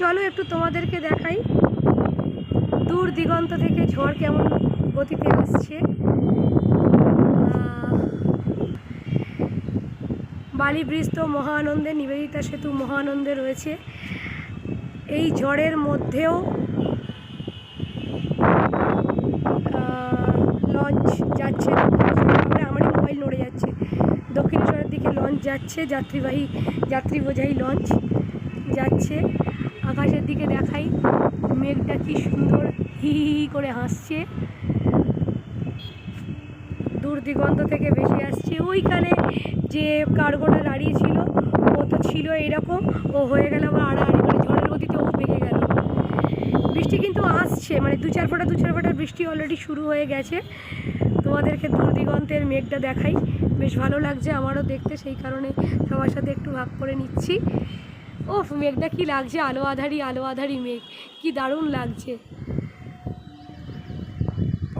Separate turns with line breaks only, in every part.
চলো একটু তোমাদেরকে দেখাই। দূর দিগন্ত থেকে ঝড় কেমন গতিতে আসছে। বালি ব্রিজ তো মহানন্দে নিবেদিতা সেতু মহানন্দে রয়েছে। এই ঝড়ের মধ্যেও লঞ্চ যাচ্ছে। আমরা আমারই মোবাইল নড়ে যাচ্ছে। দক্ষিণেশ্বরের দিকে লঞ্চ যাচ্ছে। যাত্রীবাহী, যাত্রী বোঝাই লঞ্চ যাচ্ছে। আকাশের দিকে দেখাই। মেঘটা কি সুন্দর, হি হি করে হাসছে। দূর দিগন্ত থেকে বেশি আসছে। ওইখানে যে কার্গোটা দাঁড়িয়ে ছিল, ও তো ছিল এরকম। ও হয়ে গেল আবার আড়াআড়ি মানে ঝড়ের গতিতে ও বেঁকে গেল। বৃষ্টি কিন্তু আসছে মানে দু চার ফোঁটা, দু চার ফোঁটা বৃষ্টি অলরেডি শুরু হয়ে গেছে। তোমাদেরকে দূর দিগন্তের মেঘটা দেখাই। বেশ ভালো লাগছে আমারও দেখতে, সেই কারণে সবার সাথে একটু ভাগ করে নিচ্ছি। ও মেঘটা কি লাগছে? আলো আধারি আলো আধারি মেঘ। কি দারুণ লাগছে।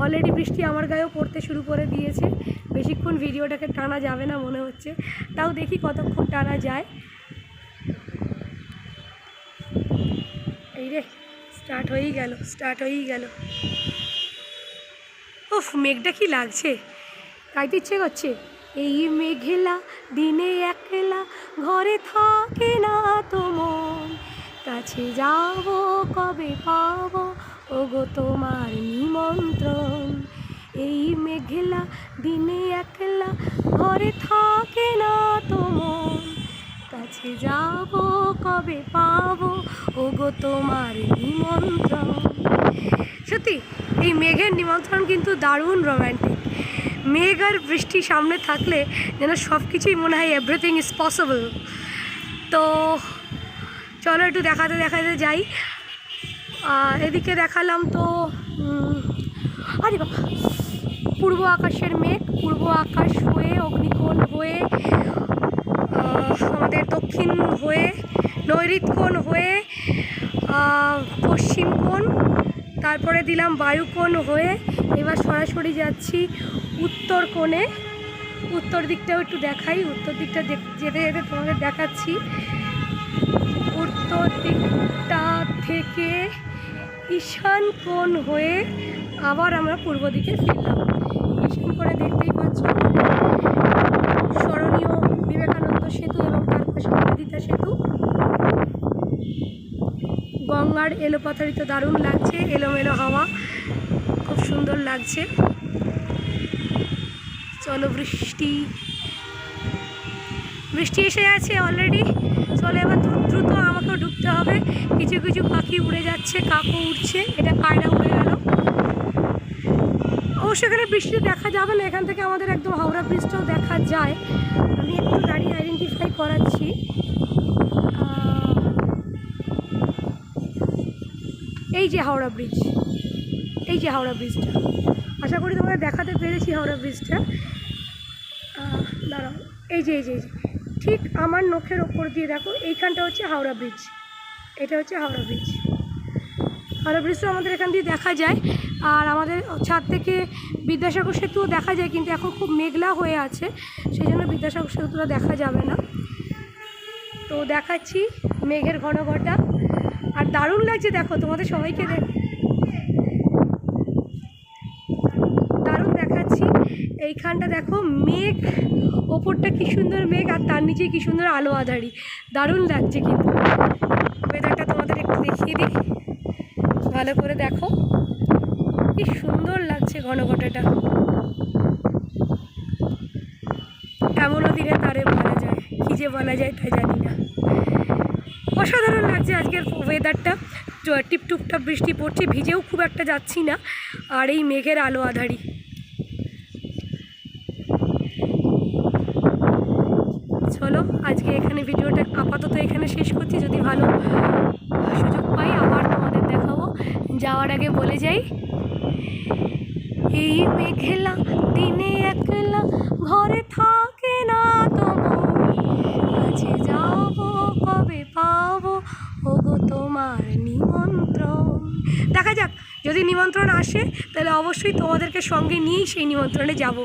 অলরেডি বৃষ্টি আমার গায়েও পড়তে শুরু করে দিয়েছে। বেশিক্ষণ ভিডিওটাকে টানা যাবে না মনে হচ্ছে। তাও দেখি কতক্ষণ টানা যায়। এই রে স্টার্ট হয়েই গেল স্টার্ট হয়েই গেল। উফ, মেঘটা কি লাগছে? তাইতে ইচ্ছে করছে? এই মেঘেলা দিনে একলা ঘরে থাকে না। মন কাছে যাব, কবে পাবো? ওগো তোমার নিমন্ত্রণ। এই মেঘেলা দিনে একলা ঘরে থাকে না তো মন কাছে যাব, কবে পাবো? ওগো তোমার নিমন্ত্রণ। সত্যি, এই মেঘের নিমন্ত্রণ কিন্তু দারুণ রোম্যান্টিক মেঘ আর বৃষ্টি সামনে থাকলে যেন সব কিছুই মনে হয় এভরিথিং ইজ পসিবল তো চলো একটু দেখাতে দেখাতে যাই। এদিকে দেখালাম তো আরে বাবা, পূর্ব আকাশের মেঘ, পূর্ব আকাশ হয়ে, অগ্নিকোণ হয়ে আমাদের দক্ষিণ হয়ে নৈরিত কোণ হয়ে পশ্চিম কোণ তারপরে দিলাম বায়ুকোণ হয়ে, এবার সরাসরি যাচ্ছি উত্তর কোণে। উত্তর দিকটাও একটু দেখাই, উত্তর দিকটা যেতে যেতে তোমাদের দেখাচ্ছি। দিকটা থেকে ঈশান কোণ হয়ে আবার আমরা পূর্ব দিকে ফিরলাম। ঈশান কোণে দেখতেই পাচ্ছ স্মরণীয় বিবেকানন্দ সেতু এবং তার পাশে নিবেদিতা সেতু। গঙ্গার এলোপাথারিত দারুণ লাগছে, এলোমেলো হাওয়া খুব সুন্দর লাগছে। চলো বৃষ্টি বৃষ্টি এসে গেছে অলরেডি চলে এবার দ্রুত দ্রুত আমাকেও ঢুকতে হবে। কিছু কিছু পাখি উড়ে যাচ্ছে, কাকু উঠছে এটা পায়রা উড়ে গেল। অবশ্য এখানে বৃষ্টি দেখা যাবে না, এখান থেকে আমাদের একদম হাওড়া ব্রিজটাও দেখা যায়। আমি একটু দাঁড়িয়ে আইডেন্টিফাই করাচ্ছি। এই যে হাওড়া ব্রিজ, এই যে হাওড়া ব্রিজটা। আশা করি তোমাদের দেখাতে পেরেছি হাওড়া ব্রিজটা। দাঁড়াও, এই যে এই যে এই যে। ঠিক আমার নখের ওপর দিয়ে দেখো, এইখানটা হচ্ছে হাওড়া ব্রিজ এটা হচ্ছে হাওড়া ব্রিজ হাওড়া ব্রিজটা আমাদের এখান দিয়ে দেখা যায়, আর আমাদের ছাদ থেকে বিদ্যাসাগর সেতুও দেখা যায়, কিন্তু এখন খুব মেঘলা হয়ে আছে সেই জন্য বিদ্যাসাগর সেতুটা দেখা যাবে না। তো দেখাচ্ছি মেঘের ঘন ঘটা আর দারুণ লাগছে, দেখো তোমাদের সবাইকে দেখ দারুণ দেখাচ্ছি এইখানটা দেখো মেঘ, ওপরটা কি সুন্দর মেঘ আর তার নিচে কি সুন্দর আলো আধারি। দারুণ লাগছে কিন্তু। ওয়েদারটা তোমাদের একটু দেখিয়ে দিই। ভালো করে দেখো। কি সুন্দর লাগছে ঘনঘটাটা। এমনও দিনে তারে বলা যায়। কী যে বলা যায় তা জানি না। অসাধারণ লাগছে আজকের ওয়েদারটা টিপ টুপটাপ বৃষ্টি পড়ছে, ভিজেও খুব একটা যাচ্ছি না। আর এই মেঘের আলো আধারি। চলো, আজকে এখানে ভিডিওটা আপাতত এখানে শেষ করছি। যদি ভালো সুযোগ পাই, আবার তোমাদের দেখাবো। যাওয়ার আগে বলে যাই, এই মেঘেলা দিনে একলা ঘরে থাকে না তোমার। কাছে যাব কবে তোমার নিমন্ত্রণ। দেখা যাক, যদি নিমন্ত্রণ আসে, তাহলে অবশ্যই তোমাদেরকে সঙ্গে নিয়েই সেই নিমন্ত্রণে যাব।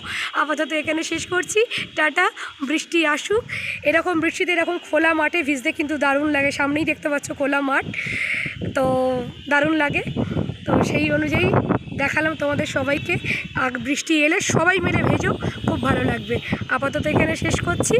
আপাতত এখানে শেষ করছি। টাটা, বৃষ্টি আসুক। এরকম বৃষ্টিতে এরকম খোলা মাঠে ভিজতে কিন্তু দারুণ লাগে। সামনেই দেখতে পাচ্ছ খোলা মাঠ। তো দারুণ লাগে। তো সেই অনুযায়ী দেখালাম তোমাদের সবাইকে। আর বৃষ্টি এলে সবাই মিলে ভেজো, খুব ভালো লাগবে। আপাতত এখানে শেষ করছি।